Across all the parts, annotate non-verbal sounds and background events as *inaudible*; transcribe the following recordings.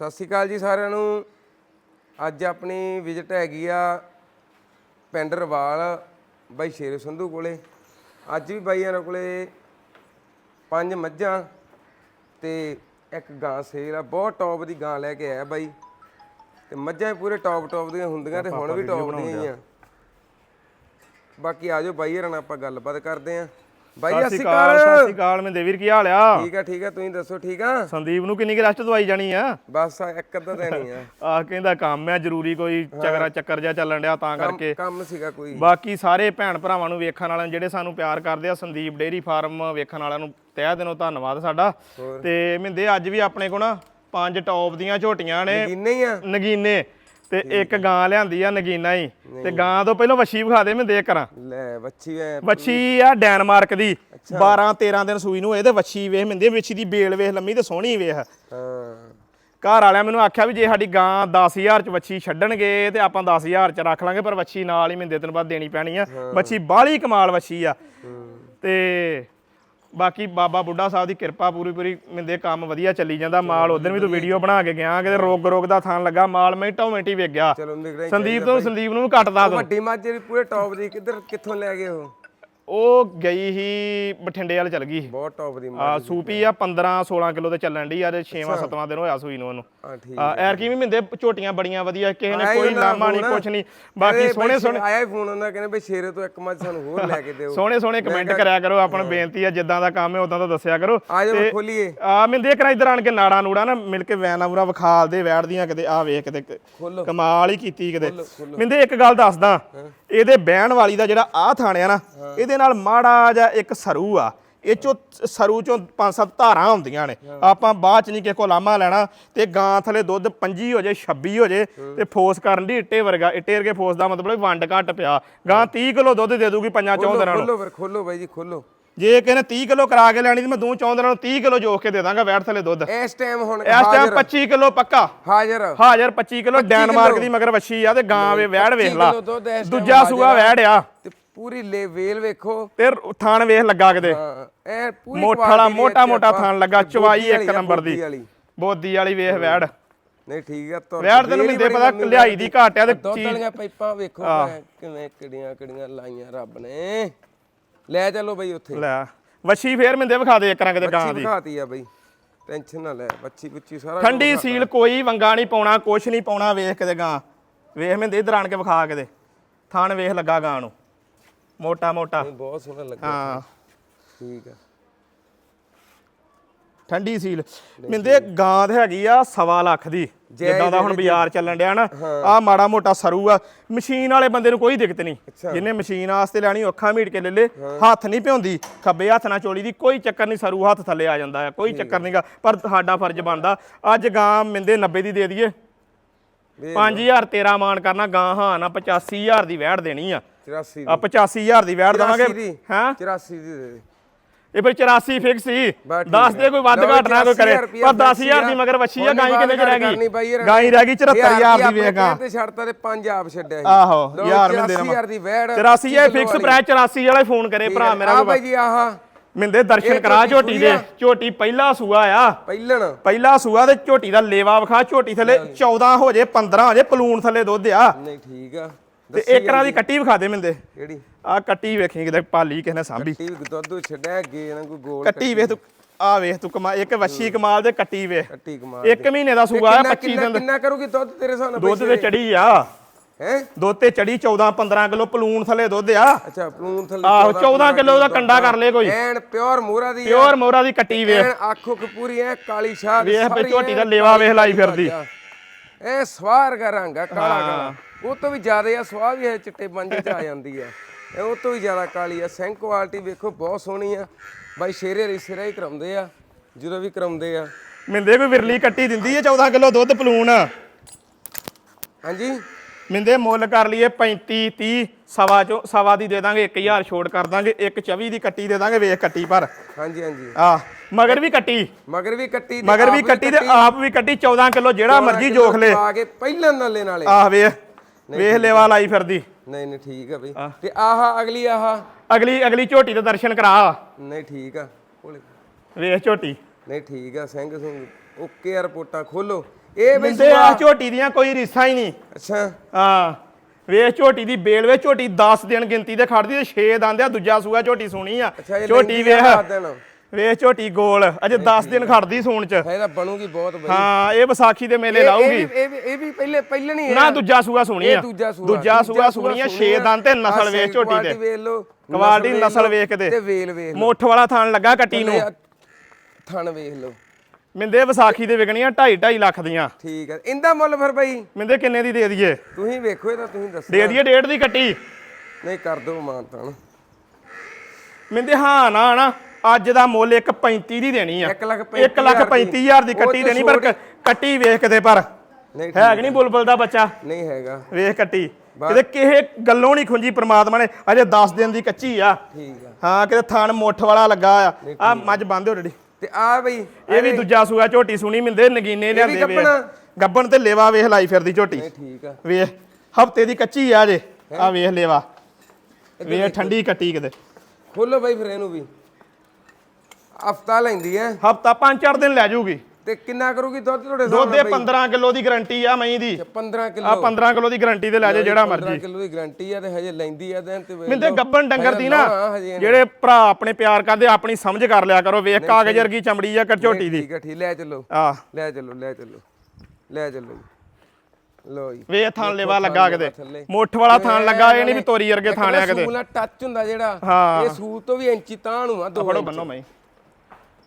ਸਤਿ ਸ਼੍ਰੀ ਅਕਾਲ ਜੀ ਸਾਰਿਆਂ ਨੂੰ। ਅੱਜ ਆਪਣੀ ਵਿਜ਼ਿਟ ਹੈਗੀ ਆ ਪਿੰਡ ਰਵਾਲ ਬਾਈ ਸ਼ੇਰ ਸੰਧੂ ਕੋਲੇ। ਅੱਜ ਵੀ ਬਾਈ ਇਹਨਾਂ ਕੋਲੇ ਪੰਜ ਮੱਝਾਂ ਤੇ ਇੱਕ ਗਾਂ ਸੇਲ ਆ ਬਹੁਤ ਟੌਪ ਦੀ ਗਾਂ ਲੈ ਕੇ ਆਇਆ ਬਾਈ। ਤੇ ਮੱਝਾਂ ਪੂਰੇ ਟੌਪ ਟੌਪ ਦੀਆਂ ਹੁੰਦੀਆਂ ਤੇ ਹੁਣ ਵੀ ਟੌਪ ਦੀਆਂ ਹੀ ਆ। ਬਾਕੀ ਆਜੋ ਬਾਈ ਹਰਾਂ ਨਾਲ ਆਪਾਂ ਗੱਲਬਾਤ ਕਰਦੇ ਆ। ਬਾਈ ਸਤਿ ਸ਼੍ਰੀ ਸਤਿ ਅਕਾਲ। ਸ਼੍ਰੀ ਅਕਾਲ ਮਨਦੇਵੀਰ ਕੀ ਹਾਲ ਆ? ਠੀਕ ਆ ਠੀਕ ਆ ਤੁਸੀਂ ਦੱਸੋ ਠੀਕ ਆ? ਸੰਦੀਪ ਨੂੰ ਕਿੰਨੀ ਕੁ ਰੈਸਟ ਦਵਾਈ ਜਾਣੀ ਆ? ਬਸ ਇੱਕ ਅੱਧਾ ਨਹੀਂ ਆ। *laughs* ਆ ਕਹਿੰਦਾ ਕੰਮ ਆ ਜ਼ਰੂਰੀ ਕੋਈ ਚੱਕਰਾ ਚੱਕਰ ਜਿਹਾ ਚੱਲਣ ਡਿਆ ਤਾਂ ਕਰਕੇ। ਕੰਮ ਸੀਗਾ ਕੋਈ। ਬਾਕੀ ਸਾਰੇ ਭੈਣ ਭਰਾਵਾਂ ਨੂੰ ਵੇਖਣ ਵਾਲਿਆਂ ਜਿਹੜੇ ਸਾਨੂੰ ਪਿਆਰ ਕਰਦੇ ਆ ਸੰਦੀਪ ਡੇਰੀ ਫਾਰਮ ਵੇਖਣ ਵਾਲਿਆਂ ਨੂੰ ਤਹਿ ਦਿਲੋਂ ਧੰਨਵਾਦ ਸਾਡਾ। ਤੇ ਮਿੰਦੇ ਅੱਜ ਵੀ ਆਪਣੇ ਕੋਲ ਨਾ ਪੰਜ ਟੌਪ ਦੀਆਂ ਝੋਟੀਆਂ ਨੇ। ਹੀ ਆ। ਨਗੀਨੇ। ਤੇ ਇੱਕ ਗਾਂ ਲਿਆਂਦੀ ਆ ਨਗੀਨਾ ਹੀ। ਤੇ ਗਾਂ ਤੋਂ ਪਹਿਲਾਂ ਵੱਛੀ ਵਿਖਾ ਦੇ ਮੈਂ ਦੇਖ ਕਰਾਂ। ਲੈ ਐ। ਵੱਛੀ ਆ ਡੈਨਮਾਰਕ ਦੀ। 12 13 ਦਿਨ ਸੂਈ ਨੂੰ ਇਹਦੇ ਵੱਛੀ ਵੇਖ ਮਿੰਦੇ ਵੱਛੀ ਦੀ ਬੇਲ ਵੇਖ ਲੰਮੀ ਤੇ ਸੋਹਣੀ ਵੇਖ। ਹਾਂ। ਘਰ ਵਾਲਿਆਂ ਮੈਨੂੰ ਆਖਿਆ ਵੀ ਜੇ ਸਾਡੀ ਗਾਂ 10000 ਚ ਵੱਛੀ ਛੱਡਣਗੇ ਤੇ ਆਪਾਂ 10000 ਚ ਰੱਖ ਲਾਂਗੇ ਪਰ ਵੱਛੀ ਨਾਲ ਹੀ ਮਿੰਦੇ ਤੈਨੂੰ ਬਾਅਦ ਦੇਣੀ ਪੈਣੀ ਆ। ਵੱਛੀ ਬਾਹਲੀ ਕਮਾਲ ਵੱਛੀ ਆ। ਤੇ ਬਾਕੀ ਬਾਬਾ ਬੁੱਢਾ ਸਾਹਿਬ ਦੀ ਕਿਰਪਾ ਪੂਰੀ ਪੂਰੀ ਮਿੰਦੇ ਕੰਮ ਵਧੀਆ ਚੱਲੀ ਜਾਂਦਾ। ਮਾਲ ਉਦੋਂ ਵੀ ਤੂੰ ਵੀਡੀਓ ਬਣਾ ਕੇ ਗਿਆ ਕਿਤੇ ਰੋਗ ਰੋਗ ਦਾ ਥਾਂ ਲੱਗਾ ਮਾਲ ਮਿੰਟੋ ਮਿੰਟੀ ਵੇਖ ਗਿਆ ਚਲੋ ਸੰਦੀਪ ਤੋਂ ਸੰਦੀਪ ਨੂੰ ਵੀ ਕੱਟਦਾ ਤੂੰ। ਵੱਡੀ ਮੱਝ ਜਿਹੜੀ ਪੂਰੇ ਟੌਪ ਦੀ ਕਿੱਧਰ ਕਿੱਥੋਂ ਲੈ ਗਏ ਉਹ? ਉਹ ਗਈ ਹੀ ਬਠਿੰਡੇ ਵਾਲ ਚਲ ਗਈ ਬਹੁਤ ਟੌਪ ਦੀ ਆ ਸੂਪੀ ਆ 15 16 ਕਿਲੋ ਤੇ ਚੱਲਣ ਦੀ ਆ ਤੇ 6ਵਾਂ 7ਵਾਂ ਦਿਨ ਹੋਇਆ ਸੂਈ ਨੂੰ ਉਹਨੂੰ। ਹਾਂ ਠੀਕ ਆ ਐਰ ਕੀ ਵੀ ਮਿੰਦੇ ਝੋਟੀਆਂ ਬੜੀਆਂ ਵਧੀਆ ਕਿਸੇ ਨੇ ਆਇਆ ਹੀ ਕੋਈ ਉਹਨਾਂ ਲਾਮਾ ਨਹੀਂ ਫੋਨ। ਕੁਛ ਨਹੀਂ ਬਾਕੀ ਅਰੇ ਸੋਹਣੇ ਬਈ ਸੋਹਣੇ ਆਇਆ ਹੀ ਫੋਨ ਉਹਨਾਂ ਕਹਿੰਦੇ ਬਈ ਸ਼ੇਰੇ ਤੋਂ ਇੱਕ ਮੱਝ ਸਾਨੂੰ ਹੋਰ ਲੈ ਕੇ ਦਿਓ। ਸੋਹਣੇ ਸੋਹਣੇ ਕਮੈਂਟ ਕਰਿਆ ਕਰੋ ਆਪਣਾ ਬੇਨਤੀ ਆ ਜਿੱਦਾਂ ਦਾ ਕੰਮ ਹੈ ਉਦਾਂ ਦਾ ਦੱਸਿਆ ਕਰੋ। ਆ ਜਾਓ ਖੋਲੀਏ। ਆ ਮਿੰਦੇ ਕਰਾ ਇਧਰ ਆਣ ਕੇ ਨਾੜਾ ਨੂੜਾ ਨਾ ਮਿਲ ਕੇ ਵੈਨਾ ਵੂਰਾ ਵਿਖਾਲ ਦੇ ਵੈੜਦੀਆਂ ਕਿਤੇ ਆ ਵੇਖ ਕਿਤੇ ਖੋਲੋ। ਕਮਾਲ ਹੀ ਕੀਤੀ ਕਿਤੇ। ਮਿੰਦੇ ਇੱਕ ਗੱਲ ਦੱਸਦਾ। ਇਹਦੇ ਬਹਿਣ ਵਾਲੀ ਦਾ ਜਿਹੜਾ ਆ ਥਾਣਿਆ ਨਾ ਇਹਦੇ ਨਾਲ ਮਾੜਾ ਜਿਹਾ ਇੱਕ ਸਰੂ ਆ। ਇਹ ਚੋਂ ਸਰੂ ਚੋਂ ਪੰਜ ਸੱਤ ਧਾਰਾਂ ਹੁੰਦੀਆਂ ਨੇ। ਆਪਾਂ ਬਾਅਦ ਚ ਨਹੀਂ ਕਿਸੇ ਕੋ ਲਾਮਾ ਲੈਣਾ ਤੇ ਗਾਂ ਥਲੇ ਦੁੱਧ 25 ਹੋ ਜੇ 26 ਹੋ ਜੇ ਤੇ ਫੋਸ ਕਰਨ ਦੀ ਇੱਟੇ ਵਰਗਾ ਇੱਟੇ ਵਰਗੇ ਫੋਸ ਦਾ ਮਤਲਬ ਵੰਡ ਘੱਟ ਪਿਆ। ਗਾਂ 30 ਕਿਲੋ ਦੁੱਧ ਦੇ ਦੂਗੀ ਪੰਜਾਂ ਚੌਂ ਦਿਨਾਂ ਨੂੰ। ਖੋਲੋ ਫਿਰ ਖੋਲੋ ਬਾਈ ਜੀ ਖੋਲੋ। ਜੇ ਕਹਿੰਦੇ 30 ਕਿਲੋ ਕਰਾ ਕੇ ਲੈਣੀ ਤੇ ਮੈਂ ਦੂੰ ਚੌਂ ਦਿਨਾਂ ਨੂੰ 30 ਕਿਲੋ ਜੋਖ ਕੇ ਦੇ ਦਾਂਗਾ ਵੈਟ ਥਲੇ ਦੁੱਧ। ਇਸ ਟਾਈਮ ਹੁਣ ਇਸ ਟਾਈਮ 25 ਕਿਲੋ ਪੱਕਾ। ਹਾਜ਼ਰ। ਹਾਜ਼ਰ 25 ਕਿਲੋ ਡੈਨਮਾਰਕ ਦੀ ਮਗਰ ਵੱਛੀ ਆ ਤੇ ਗਾਂ ਵੇ ਵੈੜ ਵੇਖ ਲਾ। ਦੂਜਾ ਸੂਆ ਵੈੜ ਆ। ਤੇ ਪੂਰੀ ਲੈ ਵੇਲ ਵੇਖੋ। ਤੇ ਥਾਣ ਵੇਖ ਲੱਗਾ ਕਿਤੇ। ਹਾਂ ਇਹ ਪੂਰੀ ਮੋਠਾ ਵਾਲਾ quality ਦੀ ਮੋਟਾ ਮੋਟਾ ਥਾਣ ਲੱਗਾ ਚਵਾਈ ਇੱਕ ਨੰਬਰ ਦੀ। ਬੋਦੀ ਵਾਲੀ ਵੇਖ ਵੈੜ। ਨਹੀਂ ਠੀਕ ਆ ਤੁਰ ਵੈੜ ਤੈਨੂੰ ਮਿੰਦੇ ਪਤਾ ਲਿਆਈ ਦੀ ਘਾਟ ਆ ਤੇ ਦੁੱਧ ਵਾਲੀਆਂ ਪਾਈਪਾਂ ਵੇਖੋ ਕਿਵੇਂ ਕਿੜੀਆਂ ਕਿੜੀਆਂ ਲਾਈਆਂ ਰੱਬ ਨੇ। ਲੈ ਚੱਲੋ ਬਈ ਉੱਥੇ। ਲੈ ਵੱਛੀ ਫੇਰ ਮਿੰਦੇ ਵਿਖਾ ਦੇ ਇੱਕ ਰੰਗ ਦੇ ਗਾਂ ਦੀ। ਦਿਖਾਤੀ ਆ ਬਈ। ਟੈਨਸ਼ਨ ਨਾ ਲੈ ਬੱਚੀ ਬੁੱਚੀ ਸਾਰਾ ਠੰਡੀ ਸੀਲ ਕੋਈ ਵੰਗਾ ਨਹੀਂ ਪਾਉਣਾ ਕੁਛ ਨਹੀਂ ਪਾਉਣਾ ਵੇਖ ਕਿਤੇ ਗਾਂ। ਵੇਖ ਮਿੰਦੇ ਇਧਰ ਆਣ ਕੇ ਵਿਖਾ ਕਿਤੇ। ਥਾਣ ਵੇਖ ਲੱਗਾ ਗਾਂ ਨੂੰ। ਮੋਟਾ ਮੋਟਾ। ਬਹੁਤ ਸੋਹਣਾ ਲੱਗਾ। ਹਾਂ। ਠੀਕ ਆ। ਠੰਡੀ ਸੀਲ। ਮਿੰਦੇ ਗਾਂ ਤੇ ਹੈਗੀ ਆ ਸਵਾ ਲੱਖ ਦੀ ਜਿੱਦਾਂ ਦਾ ਹੁਣ ਬਾਜ਼ਾਰ ਚੱਲਣ ਡਿਆ ਨਾ ਆ ਮਾੜਾ ਮੋਟਾ ਸਰੂ ਆ। ਮਸ਼ੀਨ ਵਾਲੇ ਬੰਦੇ ਨੂੰ ਕੋਈ ਦਿੱਕਤ ਨਹੀਂ। ਜਿਹਨੇ ਮਸ਼ੀਨ ਵਾਸਤੇ ਲੈਣੀ ਅੱਖਾਂ ਮੀਟ ਕੇ ਲੈ ਲੇ ਹੱਥ ਨਹੀਂ ਪਿਉਂਦੀ ਖੱਬੇ ਹੱਥ ਨਾਲ ਚੋਲੀ ਦੀ ਕੋਈ ਚੱਕਰ ਨਹੀਂ ਸਰੂ ਹੱਥ ਥੱਲੇ ਆ ਜਾਂਦਾ ਕੋਈ ਚੱਕਰ ਨਹੀਂਗਾ ਪਰ ਸਾਡਾ ਫਰਜ਼ ਬਣਦਾ ਅੱਜ ਗਾਂ ਮਿੰਦੇ 90 ਦੀ ਦੇ ਦਈਏ। ਵੇਖ 5000 ਤੇਰਾ ਮਾਨ ਕਰਨਾ ਗਾਂ ਹਾਂ ਨਾ 85000 ਦੀ ਵੈੜ ਦੇਣੀ ਆ। 84 ਆ 85000 ਦੀ ਵੈੜ ਦਵਾਂਗੇ। ਦੀ। ਹਾਂ? 84 ਦੀ ਦੇ ਦੇ। ਇਹ ਫਿਰ 84 ਫਿਕਸ ਸੀ। ਦੱਸ ਦੇ ਕੋਈ ਵੱਧ ਘੱਟ ਨਾ ਕੋਈ ਕਰੇ। 84,000 ਰੁਪਇਆ ਪਰ 10000 ਦੀ ਮਗਰ ਵੱਛੀ ਆ ਗਾਈ ਕਿੰਨੇ ਚ ਰਹਿ ਗਈ। ਗਾਈ ਰਹਿ ਗਈ 74000 ਦੀ ਵੇਗਾ ਤੇ ਛੱਡਤਾ ਤੇ 5 ਆਪ ਛੱਡਿਆ। ਆਹੋ, ਯਾਰ ਮੈਂ ਦੇਣਾ। 84,000 ਦੀ ਵੈੜ। 84 ਇਹ ਫਿਕਸ ਪ੍ਰਾਈਸ 84 ਵਾਲੇ ਫੋਨ ਕਰੇ ਭਰਾ ਮੇਰਾ ਆ ਭਾਈ ਜੀ ਆਹ। ਮਿੰਦੇ ਦਰਸ਼ਨ ਕਰਾ ਝੋਟੀ ਦੇ? ਝੋਟੀ ਪਹਿਲਾ ਸੂਆ ਆ। ਪਹਿਲਣ। ਪਹਿਲਾ ਸੂਆ ਤੇ ਝੋਟੀ ਦਾ ਲੇਵਾ ਵਿਖਾ। ਝੋਟੀ ਥੱਲੇ 14 ਹੋ ਜੇ 15 ਹੋ ਜੇ ਪਲੂਣ ਥੱਲੇ ਦੁੱਧ ਆ। ਨਹੀਂ ਠੀਕ ਆ। ਤੇ ਇੱਕ ਰਾਂ ਦੀ ਕੱਟੀ ਵਿਖਾ ਦੇ ਮਿੰਦੇ। ਕਿਹੜੀ? ਆ ਕੱਟੀ ਵੇਖੀ ਕਿਤੇ ਪਾਲੀ ਕਿਸੇ ਨੇ ਸਾਂਭੀ। ਟੀ ਦੁੱਧ ਛੱਡਿਆ ਗੇ ਇਹਨਾਂ ਕੋਈ ਗੋਲ ਕੱਟੀ ਵੇਖ ਤੂੰ ਆ ਵੇਖ ਤੂੰ ਕਮਾ ਇੱਕ ਵੱਛੀ ਕਮਾਲ ਦੇ ਕੱਟੀ ਵੇਖ। ਕੱਟੀ ਕਮਾਲ ਇੱਕ ਮਹੀਨੇ ਦਾ ਸੂਆ ਆ 25 ਦਿਨ ਕਿੰਨਾ ਕਰੂਗੀ ਦੁੱਧ ਤੇਰੇ ਹਿਸਾਬ ਨਾਲ ਦੁੱਧ ਤੇ ਚੜੀ ਆ। ਹੈ? ਦੁੱਧ ਤੇ ਚੜੀ 14 15 ਕਿਲੋ ਪਲੂਣ ਥੱਲੇ ਦੁੱਧ ਆ। ਅੱਛਾ ਪਲੂਨ ਥੱਲੇ ਆਹੋ 14 ਕਿਲੋ ਦਾ ਕੰਡਾ ਕਰ ਲੇ ਕੋਈ। ਐਨ ਪਿਓਰ ਮੋਰਾ ਦੀ ਪਿਓਰ ਮੋਰਾ ਦੀ ਕੱਟੀ ਵੇਖ। ਐਨ ਆਖੋ ਕਿ ਪੂਰੀ ਐ ਕਾਲੀ ਸ਼ਾਹ ਵੇਖ ਪੇ ਝੋਟੀ ਦਾ ਲੇਵਾ ਵੇਖ ਲਾਈ ਫਿਰਦੀ। ਐ ਸਵਾਰ ਦਾ ਰੰਗ ਆ ਕਾਲਾ ਕਾਲਾ। ਉਹ ਤੋਂ ਵੀ ਜ਼ਿਆਦਾ ਆ ਸਵਾਹ ਵੀ ਇਹ ਚਿੱਟੇ ਪੰਜੇ ਚ ਆ ਜਾਂਦੀ ਆ। ਇਹ ਉਹ ਤੋਂ ਵੀ ਜ਼ਿਆਦਾ ਕਾਲੀ ਆ। ਸੈਂਕ ਕੁਆਲਿਟੀ ਵੇਖੋ ਬਹੁਤ ਸੋਹਣੀ ਆ। ਬਾਈ ਸ਼ੇਰੇ ਰਿਸਰਾ ਹੀ ਕਰਾਉਂਦੇ ਆ ਜਦੋਂ ਵੀ ਕਰਾਉਂਦੇ ਆ। ਮਿੰਦੇ ਕੋਈ ਵਿਰਲੀ ਕੱਟੀ ਦਿੰਦੀ ਏ 14 ਕਿਲੋ ਦੁੱਧ ਪਲੂਣ। ਹਾਂਜੀ? ਮਿੰਦੇ ਮੁੱਲ ਕਰ ਲਈਏ 35 30 ਸਵਾ ਚੋਂ ਸਵਾ ਦੀ ਦੇ ਦਾਂਗੇ 1000 ਛੋੜ ਕਰ ਦਾਂਗੇ 124 ਦੀ ਕੱਟੀ ਦੇ ਦਾਂਗੇ ਵੇਖ ਕੱਟੀ ਪਰ। ਹਾਂਜੀ ਹਾਂਜੀ। ਆ ਮਗਰ ਵੀ ਕੱਟੀ। ਮਗਰ ਵੀ ਕੱਟੀ ਮਗਰ ਵੀ ਕੱਟੀ ਤੇ ਆਪ ਵੀ ਕੱਟੀ 14 ਕਿਲੋ ਜਿਹੜਾ ਮਰਜ਼ੀ ਜੋਖ ਲੈ। ਆ ਕੇ ਪਹਿਲਾਂ ਨਾਲੇ ਨਾਲੇ। ਆਹ ਵੇਖ। ਵੇਖ ਲੇਵਾ ਲਾਈ ਫਿਰਦੀ। ਨਹੀਂ ਨਹੀਂ ਠੀਕ ਆ ਬਈ। ਤੇ ਆਹ ਅਗਲੀ ਆਹ? ਅਗਲੀ ਅਗਲੀ ਝੋਟੀ ਦੇ ਦਰਸ਼ਨ ਕਰਾ। ਨਹੀਂ ਠੀਕ ਆ। ਕੋਲੇ ਵੇਖ ਝੋਟੀ। ਨਹੀਂ ਠੀਕ ਆ ਸਿੰਘ ਸਿੰਘ ਓਕੇ ਆ ਰਿਪੋਰਟਾਂ ਖੋਲੋ। ਇਹ ਬਈ ਆ ਝੋਟੀ ਦੀਆਂ ਕੋਈ ਰੀਸਾਂ ਹੀ ਨਹੀਂ। ਅੱਛਾ। ਹਾਂ। ਵੇਖ ਝੋਟੀ ਦੀ ਬੇਲ ਵੇ ਝੋਟੀ 10 ਦਿਨ ਗਿਣਤੀ ਤੇ ਖੜਦੀ ਤੇ 6 ਦੰਦ ਆ ਦੂਜਾ ਸੂਆ ਝੋਟੀ ਸੋਹਣੀ ਆ। ਝੋਟੀ ਵੇਖ। ਵੇਖ ਝੋਟੀ ਗੋਲ ਅਜੇ 10 ਦਿਨ ਖੜਦੀ ਸੂਣ ਚ। ਇਹਦਾ ਬਣੂਗੀ ਬਹੁਤ ਬਈ। ਹਾਂ ਇਹ ਵਿਸਾਖੀ ਦੇ ਮੇਲੇ ਲਾਊਗੀ ਵੀ- ਇਹ ਵੀ ਇਹ ਵੀ ਪਹਿਲੇ ਪਹਿਲੇ ਨਹੀਂ ਨਾ ਦੂਜਾ ਸੂਆ ਇਹ ਆ। ਦੂਜਾ ਸੂਆ। ਸੋਹਣੀ ਆ 6 ਦੰਦ ਤੇ ਨਸਲ ਵੇਖ ਝੋਟੀ ਦੇ। ਕੁਆਲਿਟੀ ਨਸਲ ਵੇਖ ਕੇ ਤੇ। ਵੇਲ ਵੇਖ ਲਓ। ਮੁੱਠ ਵਾਲਾ ਥਣ ਲੱਗਾ ਕੱਟੀ ਨੂੰ। ਥਣ ਵੇਖ ਲਓ। ਮਿੰਦੇ ਵਿਸਾਖੀ ਦੇ ਵਿਕਣੀਆਂ 2.5 2.5 ਲੱਖ ਦੀਆਂ। ਠੀਕ ਹੈ ਇਹਦਾ ਮੁੱਲ ਫਿਰ ਬਈ। ਮਿੰਦੇ ਕਿੰਨੇ ਦੀ ਦੇ ਦਈਏ? ਤੁਸੀਂ ਵੇਖੋ ਇਹ ਤਾਂ ਤੁਸੀਂ ਦੱਸੋ। ਦੇ ਦਈਏ ਡੇਢ ਦੀ ਕੱਟੀ। ਨਹੀਂ ਕਰ ਦੋ ਮਾਨ ਤਾਂ ਮਿੰਦੇ ਹਾਂ ਨਾ ਨਾ। ਅੱਜ ਦਾ ਮੁੱਲ 1.35 ਦੀ ਦੇਣੀ ਆ। ਇੱਕ ਲੱਖ 1 ਲੱਖ 35000 ਦੀ। ਕੱਟੀ ਦੇਣੀ ਪਰ ਕੱਟੀ ਵੇਖ ਕਿਤੇ ਪਰ। ਹੈ ਕਿ ਨਹੀਂ ਬੁਲਬੁਲ ਦਾ ਬੱਚਾ? ਨਹੀਂ ਹੈਗਾ। ਵੇਖ ਕੱਟੀ। ਕਿਤੇ ਕਿਸੇ ਗੱਲੋਂ ਨਹੀਂ ਖੁੰਜੀ ਪ੍ਰਮਾਤਮਾ ਨੇ। ਅਜੇ 10 ਦਿਨ ਦੀ ਕੱਚੀ ਆ। ਠੀਕ ਆ। ਹਾਂ ਕਿਤੇ ਥਣ ਮੁੱਠ ਵਾਲਾ ਲੱਗਾ ਆ। ਆ ਮੱਝ ਬੰਦ ਹੋ ਰੜੀ ਤੇ ਆ ਬਈ ਇਹ ਵੀ ਦੂਜਾ ਸੂਆ ਝੋਟੀ ਸੁਣੀ ਮਿੰਦੇ ਨਗੀਨੇ ਲਿਆਂਦੇ ਗੱਭਣ? ਗੱਬਣ ਤੇ ਲੇਵਾ ਵੇਖ ਲਾਈ ਫਿਰਦੀ ਝੋਟੀ। ਨਹੀਂ ਠੀਕ ਆ। ਵੇਖ ਹਫ਼ਤੇ ਦੀ ਕੱਚੀ ਆ ਜੇ। ਆ ਵੇਖ ਲੇਵਾ। ਵੇਖ। ਠੰਡੀ ਕੱਟੀ ਕਿਤੇ। ਖੋਲੋ ਬਈ ਫਿਰ ਇਹਨੂੰ ਵੀ। ਹਫਤਾ ਲੈਂਦੀ ਐ। ਹਫਤਾ 5-4 ਦਿਨ ਲੈ ਜਾਊਗੀ ਤੇ ਕਿੰਨਾ ਕਰੂਗੀ ਦੁੱਧ ਤੁਹਾਡੇ ਦੁੱਧ ਦੇ 15 ਕਿਲੋ ਦੀ ਗਾਰੰਟੀ ਆ ਮਈ ਦੀ। 15 ਆ ਕਿਲੋ। 15 ਕਿਲੋ ਦੀ ਗਾਰੰਟੀ ਤੇ ਲੈ ਜਾ ਜਿਹੜਾ ਮਰਜ਼ੀ। ਕਿਲੋ ਦੀ ਗਾਰੰਟੀ ਆ ਤੇ ਹਜੇ ਲੈਂਦੀ ਆ ਤੇ ਲਓ। ਗੱਬਣ ਡੰਗਰ ਦੀ ਨਾ ਹਾਂ, ਜਿਹੜੇ ਭਰਾ ਆਪਣੇ ਪਿਆਰ ਕਰਦੇ ਆਪਣੀ ਸਮਝ ਕਰ ਲਿਆ ਕਰੋ ਵੇਖ ਕਾਗਜ਼ ਵਰਗੀ ਚਮੜੀ ਆ ਕਟਝੋਟੀ ਦੀ। ਠੀਕ ਆ ਠੀਕ ਲੈ ਚੱਲੋ। ਆ ਲੈ ਚੱਲੋ ਲੈ ਚੱਲੋ। ਲੈ ਚੱਲੋ ਜੀ। ਵੇ ਥਾਂ ਲੇਵਾ ਲੱਗਾ ਕਿਤੇ। ਮੁੱਠ ਵਾਲਾ ਥਾਂ ਲੱਗਾ ਇਹ ਨਹੀਂ ਵੀ ਤੋਰੀ ਵਰਗੇ ਥਾਣਿਆ ਕਿਤੇ। ਸੂਲ ਟੱਚ ਹੁੰਦਾ ਜਿਹੜਾ। ਹਾਂ। ਇਹ ਸੂਲ ਤੋਂ ਵੀ ਇੰਚੀ ਤਾਂ ਨੂੰ ਆ ਦੋ ਫੜੋ। ਬੰਨੋ ਮੈਂ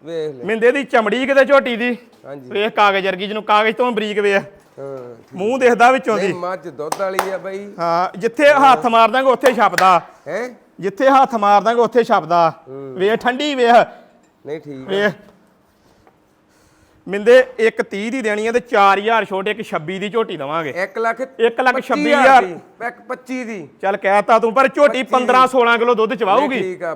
ਵੇਖ ਲੈ। ਮਿੰਦੇ ਦੀ ਚਮੜੀ ਕਿਤੇ ਝੋਟੀ ਦੀ? ਹਾਂਜੀ। ਵੇਖ ਕਾਗਜ਼ ਵਰਗੀ ਜਿਹਨੂੰ ਕਾਗਜ਼ ਤੋਂ ਬਰੀਕ ਵੇਖ ਹਾਂ। ਮੂੰਹ ਦਿਖਦਾ ਵਿੱਚੋਂ ਦੀ। ਇਹ ਮੱਝ ਦੁੱਧ ਵਾਲੀ ਆ ਬਈ। ਹਾਂ ਜਿੱਥੇ ਹੱਥ ਮਾਰ ਦਾਂਗੇ ਉੱਥੇ ਛਪਦਾ। ਹੈ? ਜਿੱਥੇ ਹੱਥ ਮਾਰ ਦਾਂਗੇ ਉੱਥੇ ਛਪਦਾ। ਵੇਖ ਠੰਡੀ ਵੇਖ। ਨਹੀਂ ਠੀਕ ਆ। ਵੇਖ। ਮਿੰਦੇ ਇੱਕ 30 ਦੀ ਦੇਣੀ ਹੈ ਤੇ 4000 ਛੋਟ ਇੱਕ 26 ਦੀ ਝੋਟੀ ਦਵਾਂਗੇ। ਇੱਕ ਲੱਖ ਇੱਕ ਲੱਖ ਛੱਬੀ ਹਜ਼ਾਰ। ਦੀ, ਇੱਕ 25 ਦੀ। ਚੱਲ ਕਹਿਤਾ ਤੂੰ ਪਰ ਝੋਟੀ 15 16 ਕਿਲੋ ਦੁੱਧ ਚਵਾਊਗੀ। ਠੀਕ ਆ।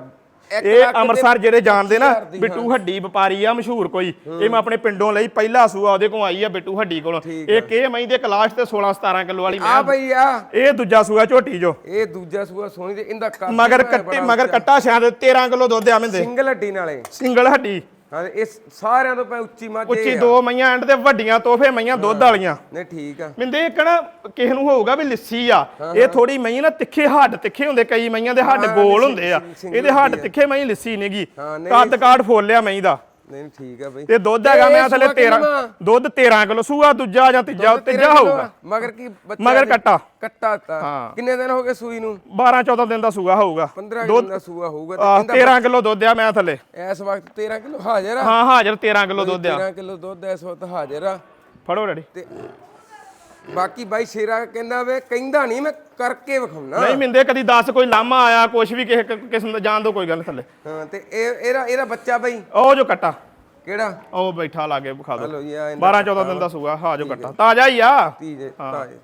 ਇਹ ਅੰਮ੍ਰਿਤਸਰ ਜਿਹੜੇ ਜਾਣਦੇ ਨਾ 25,000 ਦੀ, ਬਿੱਟੂ ਹੱਡੀ ਵਪਾਰੀ ਆ ਮਸ਼ਹੂਰ ਕੋਈ। ਇਹ ਮੈਂ ਆਪਣੇ ਪਿੰਡੋਂ ਲਈ ਪਹਿਲਾ ਸੂਆ ਉਹਦੇ ਕੋਲ ਆਈ ਆ ਬਿੱਟੂ ਹੱਡੀ ਕੋਲੋਂ। ਇਹ ਕੇ ਮਹੀਂ ਦੇ ਕਲਾਸ਼ ਤੇ 16 17 ਕਿਲੋ ਵਾਲੀ ਆ ਮੈਂ ਬਈ ਆ। ਇਹ ਦੂਜਾ ਸੂਆ ਝੋਟੀ ਜੋ। ਇਹ ਦੂਜਾ ਸੂਆ ਸੋਹਣੀ ਤੇ ਇਹਦਾ ਮਗਰ ਕੱਟੀ ਮਗਰ ਕੱਟਾ ਸ਼ਾਇਦ 13 ਕਿਲੋ ਦੁੱਧ ਆ ਮਿੰਦੇ। ਸਿੰਗਲ ਹੱਡੀ ਨਾਲੇ। ਸਿੰਗਲ ਹੱਡੀ। ਹਾਂ ਇਹ ਸਾਰਿਆਂ ਤੋਂ ਪੈ ਉੱਚੀ ਮੱਝ ਉੱਚੀ। ਦੋ ਮਈਆਂ ਐਂਡ ਤੇ ਵੱਡੀਆਂ ਤੋਹਫੇ ਮਈਆਂ ਦੁੱਧ ਵਾਲੀਆਂ। ਨਹੀਂ ਠੀਕ ਆ। ਮਿੰਦੇ ਇੱਕ ਨਾ ਕਿਸੇ ਨੂੰ ਹੋਊਗਾ ਵੀ ਲਿੱਸੀ ਆ। ਇਹ ਥੋੜੀ ਮਈ ਨਾ ਤਿੱਖੇ ਹੱਡ ਤਿੱਖੇ ਹੁੰਦੇ ਕਈ ਮਈਆਂ ਦੇ ਹੱਡ ਗੋਲ ਹੁੰਦੇ ਆ। ਇਹਦੇ ਹੱਡ। ਤਿੱਖੇ ਮਈ ਲਿੱਸੀ ਨੇਗੀ। ਕੱਦ ਕਾਠ ਫੋਲਿਆ ਮਈ ਦਾ। ਨਹੀਂ ਠੀਕ ਆ ਬਈ। ਤੇ ਦੁੱਧ ਹੈਗਾ ਮੈਂ ਥੱਲੇ ਸੂਆ 13 ਕਿੰਨਾ? ਦੁੱਧ 13 ਕਿਲੋ ਸੂਆ ਦੂਜਾ ਜਾਂ ਤੀਜਾ ਤੀਜਾ ਹੋਊਗਾ। ਮਗਰ ਕੀ ਬੱਚਾ ਮਗਰ? ਕੱਟਾ। ਕੱਟਾ ਤਾ। ਕਿੰਨੇ ਦਿਨ ਹੋ ਗਏ ਸੂਈ ਨੂੰ? 12 14 ਦਿਨ ਦਾ ਸੂਆ ਹੋਊਗਾ। 15 ਦੁੱਧ ਦਿਨ ਦਾ ਸੂਆ ਹੋਊਗਾ ਆਹ, ਤੇ 13 ਕਿਲੋ ਦੁੱਧ ਆ ਮੈਂ ਥੱਲੇ। ਇਸ ਵਕਤ 13 ਕਿਲੋ ਹਾਜ਼ਰ ਆ। ਹਾਂ ਹਾਜ਼ਰ 13 ਕਿਲੋ ਦੁੱਧ ਆ। 13 ਕਿਲੋ ਦੁੱਧ ਇਸ ਵਕਤ ਹਾਜ਼ਰ ਆ। ਫੜੋ ਤੇ ਬਾਕੀ ਬਾਈ ਸ਼ੇਰਾ ਕਹਿੰਦਾ ਵੇ ਕਹਿੰਦਾ ਨਹੀਂ ਮੈਂ ਕਰਕੇ ਵਿਖਾਉਣਾ। ਨਹੀਂ ਮਿੰਦੇ ਕਦੀ ਦੱਸ ਕੋਈ ਲਾਮਾ ਆਇਆ ਕੁਛ ਵੀ ਕਿਸੇ ਕ- ਕਿਸਮ ਦਾ ਜਾਣ ਦੋ ਕੋਈ ਗੱਲ ਥੱਲੇ। ਹਾਂ ਤੇ ਇਹ ਇਹਦਾ ਇਹਦਾ ਬੱਚਾ ਬਾਈ? ਉਹ ਜੋ ਕੱਟਾ। ਕਿਹੜਾ? ਉਹ ਬੈਠਾ ਲਾਗੇ ਵਿਖਾ ਦੋ। ਹਲੋ ਜੀ ਆ 12 14 ਦਿਨ ਦਾ ਸੂਆ ਹਾਂ ਜੋ ਕੱਟਾ। ਤਾਜ਼ਾ ਹੀ ਆ। ਤੀਜੇ ਤਾਜੇ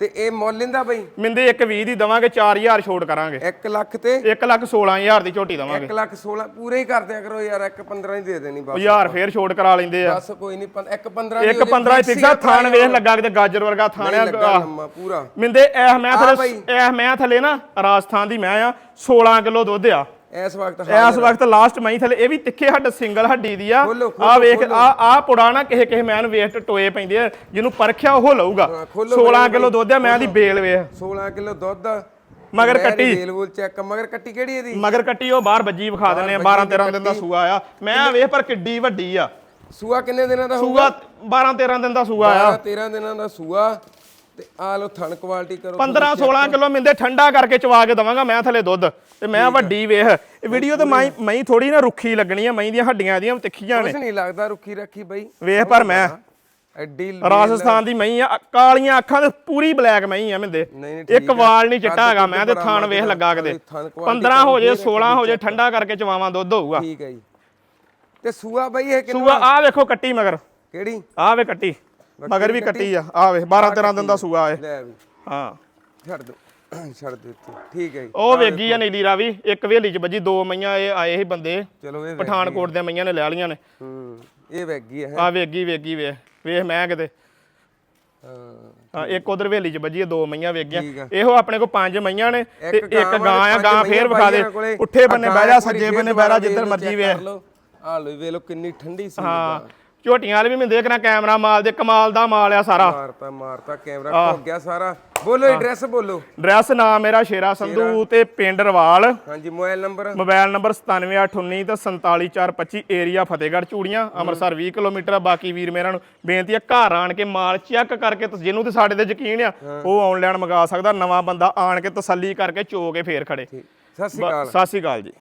ਤੇ ਇਹ ਮੁੱਲ ਇਹਦਾ ਬਾਈ? ਮਿੰਦੇ ਇੱਕ 20 ਦੀ ਦਵਾਂਗੇ 4000 ਛੋਟ ਕਰਾਂਗੇ। 1 ਲੱਖ ਤੇ? 1 ਲੱਖ 16000 ਦੀ ਝੋਟੀ ਦਵਾਂਗੇ। 1 ਲੱਖ 16 ਪੂਰੇ ਹੀ ਕਰ ਦਿਆ ਕਰੋ ਯਾਰ 1 15 ਹੀ ਦੇ ਦੇਣੀ ਬਸ। ਹਜ਼ਾਰ ਫੇਰ ਛੋਟ ਕਰਾ ਲੈਂਦੇ ਆ। ਬਸ ਕੋਈ ਨਹੀਂ 1 15 ਇੱਕ 15 ਹੀ ਫਿਕਸਾ ਥਾਣ ਵੇਖ ਲੱਗਾ ਕਿਤੇ ਗਾਜਰ ਵਰਗਾ ਥਾਣਿਆ ਪੂਰਾ। ਮਿੰਦੇ ਐ ਮੈਂ ਥੱਲੇ। ਐ ਮੈਂ ਥੱਲੇ ਨਾ ਰਾਜਸਥਾਨ ਦੀ ਮੈਂ ਆ 16 ਕਿਲੋ ਦੁੱਧ ਆ। ਇਸ ਵਕਤ ਇਸ ਵਕਤ ਲਾਸਟ ਮੈਂ ਥੱਲੇ ਇਹ ਵੀ ਤਿੱਖੇ ਹੱਡ ਸਿੰਗਲ ਹੱਡੀ ਦੀ ਆ। ਆ ਵੇਖ। ਆ ਆ ਨਾ ਕਿਸੇ ਕਿਸੇ ਮੈਨ ਵੇਸਟ ਟੋਏ ਪੈਂਦੇ ਆ ਜਿਹਨੂੰ ਪਰਖਿਆ ਉਹ ਲਊਗਾ। ਹਾਂ, ਖੋਲੋ 16 ਬਾਈ, ਕਿਲੋ ਦੁੱਧ ਆ ਮੈਂ ਦੀ ਬੇਲ ਵੇਖ 16 ਕਿਲੋ ਦੁੱਧ। ਮਗਰ ਕੱਟੀ। ਵੂਲ ਚੈੱਕ ਮਗਰ ਕੱਟੀ ਕਿਹੜੀ ਇਹਦੀ? ਮਗਰ ਕੱਟੀ ਉਹ ਬਾਹਰ ਵੱਜੀ ਵਿਖਾ ਦਿੰਨੇ ਆ 12 13 ਦਿਨ ਦਾ ਸੂਆ ਆ। ਮੈਂ ਵੇਖ ਪਰ ਕਿੱਡੀ ਵੱਡੀ ਆ। ਸੂਆ ਕਿੰਨੇ ਦਿਨਾਂ ਦਾ ਹੋਊਗਾ ਸੂਆ 12 13 ਦਿਨ ਦਾ ਸੂਆ ਆ। 13 ਦਿਨਾਂ ਦਾ ਸੂਆ। ਤੇ ਆ ਲੋ ਥਣ ਕੁਆਲਿਟੀ ਕਰੋ 15 16 ਕਿਲੋ ਮਿੰਦੇ ਠੰਡਾ ਕਰਕੇ ਚਵਾ ਕੇ ਦਵਾਂਗਾ ਮੈਂ ਥੱਲੇ ਦੁੱਧ ਤੇ ਮੈਂ ਵੱਡੀ ਵੇਖ। ਇਹ ਵੀਡੀਓ ਤੇ ਮੈਂ ਮੈਂ ਥੋੜੀ ਨਾ ਰੁੱਖੀ ਲੱਗਣੀ ਆ ਮੈਂ ਦੀਆਂ ਹੱਡੀਆਂ ਇਹਦੀਆਂ ਤਿੱਖੀਆਂ ਨੇ। ਕੁਛ ਨਹੀਂ ਲੱਗਦਾ ਰੁੱਖੀ ਰੱਖੀ ਬਈ। ਵੇਖ ਪਰ ਮੈਂ। ਐਡੀ ਰਾਜਸਥਾਨ ਦੀ ਮਈ ਆ ਕਾਲੀਆਂ ਅੱਖਾਂ ਤੇ ਪੂਰੀ ਬਲੈਕ ਮਈ ਆ ਮਿੰਦੇ। ਇੱਕ। ਵਾਲ ਨਹੀਂ ਚਿੱਟਾ ਹੈਗਾ ਮੈਂ ਤੇ ਥਾਣ ਵੇਖ ਲੱਗਾ ਕਿਤੇ। ਥਣ quality 15 ਹੋ ਜੇ ਕਾਫੀ 16 ਹੋ ਜੇ ਠੰਡਾ ਕਰਕੇ ਚਵਾਵਾਂ ਦੁੱਧ ਹੋਊਗਾ। ਠੀਕ ਹੈ ਜੀ। ਤੇ ਸੂਆ ਬਈ ਇਹ ਕਿੰਨਾ ਸੂਆ ਆ ਵੇਖੋ ਕੱਟੀ ਮਗਰ। ਕਿਹੜੀ? ਆ ਵੇ ਕੱਟੀ। ਮਗਰ ਵੀ ਕੱਟੀ ਆ। ਆ ਵੇ 12 13 ਦਿਨ ਦਾ ਸੂਆ ਏ ਲੈ ਵੀ। ਹਾਂ। ਛੱਡ ਦੋ ਛੱਡ ਦੋ ਇੱਥੇ ਠੀਕ ਹੈ ਜੀ। ਉਹ ਵੇਗੀ ਆ ਨੀਲੀ ਰਾਵੀ ਇੱਕ ਵੇਲੀ ਚ ਵੱਜੀ ਦੋ ਮਈਆਂ ਇਹ ਆਏ ਸੀ ਬੰਦੇ। ਚਲੋ ਇਹ ਪਠਾਨਕੋਟ ਦੇ ਮਈਆਂ ਨੇ ਲੈ ਲੀਆਂ ਨੇ। ਹੂੰ ਇਹ ਵੈਗੀ ਹੈ। ਆ ਵੇਗੀ ਵੇਗੀ ਵੇ ਵੇਖ ਮੈਂ ਕਿਤੇ। ਹਾਂ। ਇੱਕ ਉਧਰ ਵੇਲੀ ਚ ਵੱਜੀ ਦੋ ਮਈਆਂ ਵੇਗੀਆਂ। ਇਹੋ ਆਪਣੇ ਕੋਲ ਪੰਜ ਮਈਆਂ ਨੇ ਤੇ ਇੱਕ ਗਾਂ ਆ ਗਾਂ ਫੇਰ ਵਿਖਾ ਦੇ। ਉੱਠੇ ਬੰਨੇ ਬਹਿ ਜਾ ਸੱਜੇ ਬੰਨੇ ਬਹਿ ਜਾ ਜਿੱਧਰ ਮਰਜ਼ੀ ਵੇ। ਆ ਲੋ ਵੇ ਲੋ ਕਿੰਨੀ ਠੰਡੀ ਸੀ ਹਾਂ। ਝੋਟੀਆਂ ਵਾਲੇ ਵੀ ਮੈਂ ਦੇਖ ਰਿਹਾ ਕੈਮਰਾ ਮਾਲ ਦੇ ਕਮਾਲ ਦਾ ਮਾਲ ਆ ਸਾਰਾ। ਮਾਰਤਾ ਮਾਰਤਾ ਕੈਮਰਾ ਭੁੱਗ ਗਿਆ ਸਾਰਾ। ਬੋਲੋ ਐਡਰੈਸ ਬੋਲੋ। ਡਰੈਸ ਨਾਮ ਮੇਰਾ ਸ਼ੇਰਾ ਸੰਧੂ ਤੇ ਪਿੰਡ ਰਵਾਲ। ਹਾਂਜੀ ਮੋਬਾਈਲ ਨੰਬਰ? ਮੋਬਾਈਲ ਨੰਬਰ 97819 ਤੇ 47425 ਏਰੀਆ ਫਤਿਹਗੜ੍ਹ ਚੂੜੀਆਂ ਅੰਮ੍ਰਿਤਸਰ 20 ਕਿਲੋਮੀਟਰ ਆ। ਬਾਕੀ ਵੀਰ ਮੇਰਾਂ ਨੂੰ ਬੇਨਤੀ ਆ ਘਰ ਆਣ ਕੇ ਮਾਲ ਚੈੱਕ ਕਰਕੇ ਜਿਹਨੂੰ ਤੇ ਸਾਡੇ ਤੇ ਯਕੀਨ ਆ ਉਹ ਆਨਲਾਈਨ ਮੰਗਾ ਸਕਦਾ ਨਵਾਂ ਬੰਦਾ ਆਣ ਕੇ ਤਸੱਲੀ ਕਰਕੇ ਚੋ ਕੇ ਫੇਰ ਖੜੇ। ਸਤਿ ਸ਼੍ਰੀ ਅਕਾਲ। ਸਤਿ ਸ਼੍ਰੀ ਅਕਾਲ ਜੀ।